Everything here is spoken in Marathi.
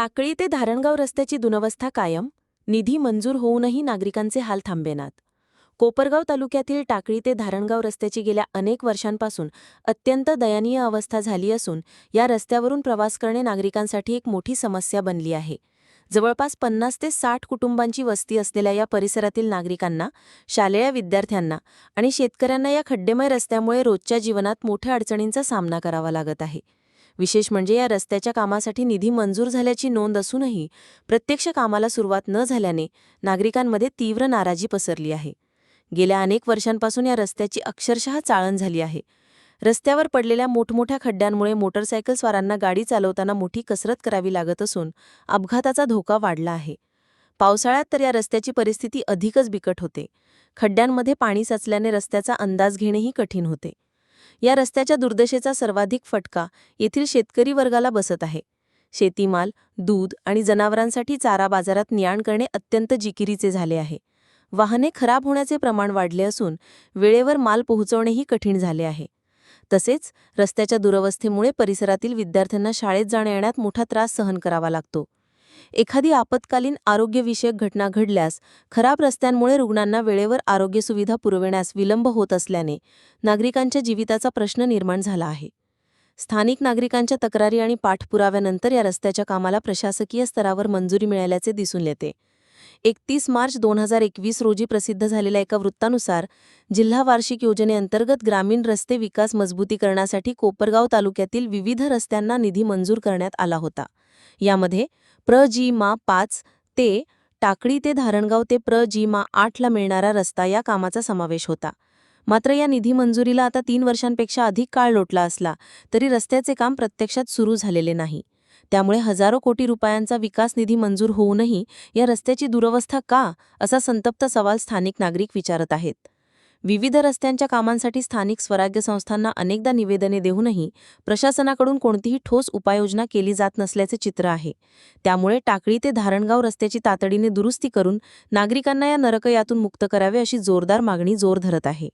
टाकळी ते धारणगाव रस्त्याची दुनवस्था कायम निधी मंजूर होऊनही नागरिकांचे हाल थांबेनात. कोपरगाव तालुक्यातील टाकळी ते धारणगाव रस्त्याची गेल्या अनेक वर्षांपासून अत्यंत दयनीय अवस्था झाली असून या रस्त्यावरून प्रवास करणे नागरिकांसाठी एक मोठी समस्या बनली आहे. जवळपास पन्नास ते साठ कुटुंबांची वस्ती असलेल्या या परिसरातील नागरिकांना शालेय विद्यार्थ्यांना आणि शेतकऱ्यांना या खड्डेमय रस्त्यामुळे रोजच्या जीवनात मोठ्या अडचणींचा सामना करावा लागत आहे. विशेष म्हणजे या रस्त्याच्या कामासाठी निधी मंजूर झाल्याची नोंद असूनही प्रत्यक्ष कामाला सुरुवात न झाल्याने नागरिकांमध्ये तीव्र नाराजी पसरली आहे. गेल्या अनेक वर्षांपासून या रस्त्याची अक्षरशः चाळण झाली आहे. रस्त्यावर पडलेल्या मोठमोठ्या खड्ड्यांमुळे मोटरसायकलस्वारांना गाडी चालवताना मोठी कसरत करावी लागत असून अपघाताचा धोका वाढला आहे. पावसाळ्यात तर या रस्त्याची परिस्थिती अधिकच बिकट होते. खड्ड्यांमध्ये पाणी साचल्याने रस्त्याचा अंदाज घेणेही कठीण होते. या रस्त्याच्या दुर्दशेचा सर्वाधिक फटका येथील शेतकरी वर्गाला बसत आहे. शेतीमाल दूध आणि जनावरांसाठी चारा बाजारात नियाण करणे अत्यंत जिकिरीचे झाले आहे. वाहने खराब होण्याचे प्रमाण वाढले असून वेळेवर माल पोहोचवणेही कठीण झाले आहे. तसेच रस्त्याच्या दुरवस्थेमुळे परिसरातील विद्यार्थ्यांना शाळेत जाण्या येण्यात मोठा त्रास सहन करावा लागतो. एखादी आपत्कालीन आरोग्यविषयक घटना घडल्यास खराब रस्त्यांमुळे रुग्णांना वेळेवर आरोग्य सुविधा पुरविण्यास विलंब होत असल्याने नागरिकांच्या जीविताचा प्रश्न निर्माण झाला आहे. स्थानिक नागरिकांच्या तक्रारी आणि पाठपुराव्यानंतर या रस्त्याच्या कामाला प्रशासकीय स्तरावर मंजुरी मिळाल्याचे दिसून येते. एकतीस मार्च दोन हजार एकवीस रोजी प्रसिद्ध झालेल्या एका वृत्तानुसार जिल्हा वार्षिक योजनेअंतर्गत ग्रामीण रस्ते विकास मजबूतीकरणासाठी कोपरगाव तालुक्यातील विविध रस्त्यांना निधी मंजूर करण्यात आला होता. यामध्ये प्र जी मा पाच ते टाकळी ते धारणगाव ते प्र जी मा आठला मिळणारा रस्ता या कामाचा समावेश होता. मात्र या निधी मंजुरीला आता तीन वर्षांपेक्षा अधिक काळ लोटला असला तरी रस्त्याचे काम प्रत्यक्षात सुरू झालेले नाही. त्यामुळे हजारो कोटी रुपयांचा विकास निधी मंजूर होऊनही या रस्त्याची दुरवस्था का असा संतप्त सवाल स्थानिक नागरिक विचारत आहेत. विविध रस्त्यांच्या कामांसाठी स्थानिक स्वराज्य संस्थांना अनेकदा निवेदने देऊनही प्रशासनाकडून कोणतीही ठोस उपाययोजना केली जात नसल्याचे चित्र आहे. त्यामुळे टाकळी ते धारणगाव रस्त्याची तातडीने दुरुस्ती करून नागरिकांना या नरकयातून मुक्त करावे अशी जोरदार मागणी जोर धरत आहे.